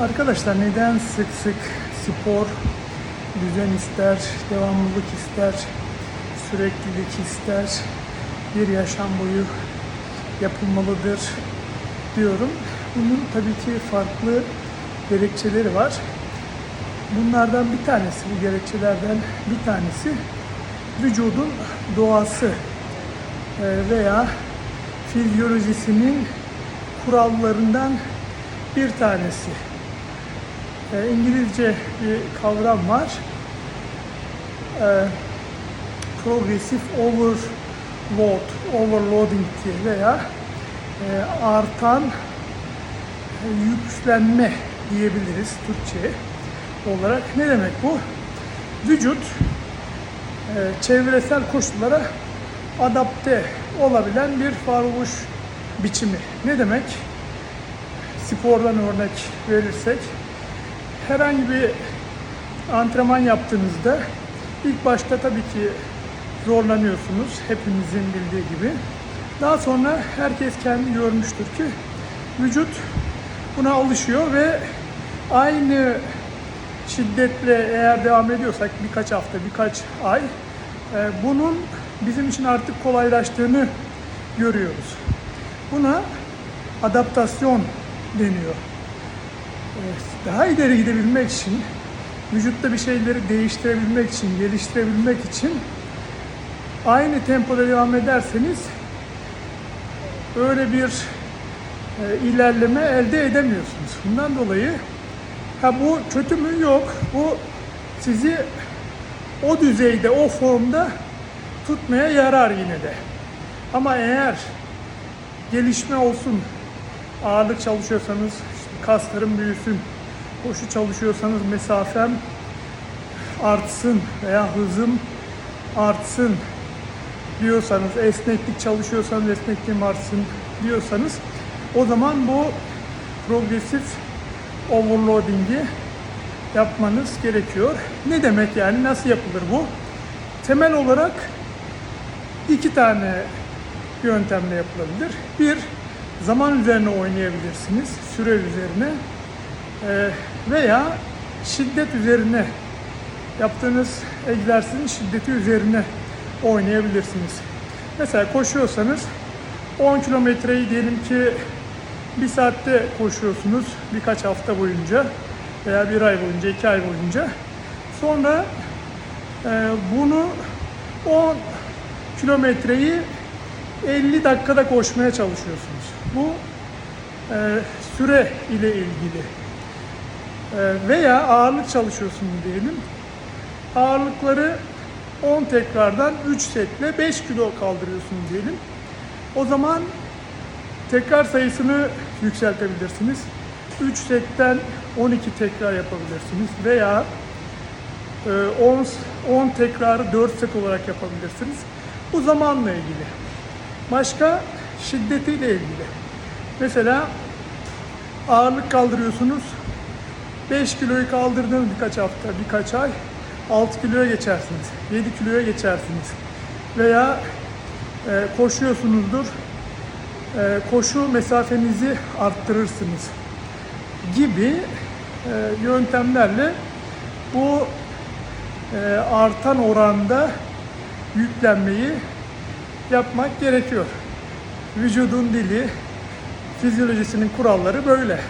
Arkadaşlar neden sık sık spor düzen ister, devamlılık ister, süreklilik ister, bir yaşam boyu yapılmalıdır diyorum. Bunun tabii ki farklı gerekçeleri var. Bunlardan bir tanesi, bu gerekçelerden bir tanesi vücudun doğası e, veya fizyolojisinin kurallarından bir tanesi. E, İngilizce bir kavram var. E, Progressive overload, overloading diye veya e, artan yüklenme diyebiliriz Türkçe olarak. Ne demek bu? Vücut e, çevresel koşullara adapte olabilen bir varoluş biçimi. Ne demek? Spordan örnek verirsek herhangi bir antrenman yaptığınızda ilk başta tabii ki zorlanıyorsunuz hepimizin bildiği gibi. Daha sonra herkes kendi görmüştür ki vücut buna alışıyor ve aynı şiddetle eğer devam ediyorsak birkaç hafta, birkaç ay e, bunun bizim için artık kolaylaştığını görüyoruz. Buna adaptasyon deniyor. Daha ileri gidebilmek için, vücutta bir şeyleri değiştirebilmek için, geliştirebilmek için aynı tempoda devam ederseniz öyle bir e, ilerleme elde edemiyorsunuz. Bundan dolayı ha bu kötü mü? Yok. Bu sizi o düzeyde, o formda tutmaya yarar yine de. Ama eğer gelişme olsun, ağırlık çalışıyorsanız kaslarım büyüsün, koşu çalışıyorsanız mesafem artsın veya hızım artsın diyorsanız, esneklik çalışıyorsanız esnekliğim artsın diyorsanız o zaman bu progresif overloading'i yapmanız gerekiyor. Ne demek yani? Nasıl yapılır bu? Temel olarak iki tane yöntemle yapılabilir. Bir, zaman üzerine oynayabilirsiniz, süre üzerine Ee, veya şiddet üzerine yaptığınız egzersizin şiddeti üzerine oynayabilirsiniz. Mesela koşuyorsanız 10 kilometreyi diyelim ki bir saatte koşuyorsunuz birkaç hafta boyunca veya bir ay boyunca, iki ay boyunca. Sonra e, bunu 10 kilometreyi 50 dakikada koşmaya çalışıyorsunuz. Bu e, süre ile ilgili. E, veya ağırlık çalışıyorsunuz diyelim. Ağırlıkları 10 tekrardan 3 setle 5 kilo kaldırıyorsunuz diyelim. O zaman tekrar sayısını yükseltebilirsiniz. 3 setten 12 tekrar yapabilirsiniz veya e, 10, 10 tekrarı 4 set olarak yapabilirsiniz. Bu zamanla ilgili. Başka şiddetiyle ilgili. Mesela ağırlık kaldırıyorsunuz. 5 kiloyu kaldırdığınız birkaç hafta, birkaç ay 6 kiloya geçersiniz. 7 kiloya geçersiniz. Veya e, koşuyorsunuzdur. E, koşu mesafenizi arttırırsınız gibi e, yöntemlerle bu e, artan oranda yüklenmeyi yapmak gerekiyor. Vücudun dili, fizyolojisinin kuralları böyle.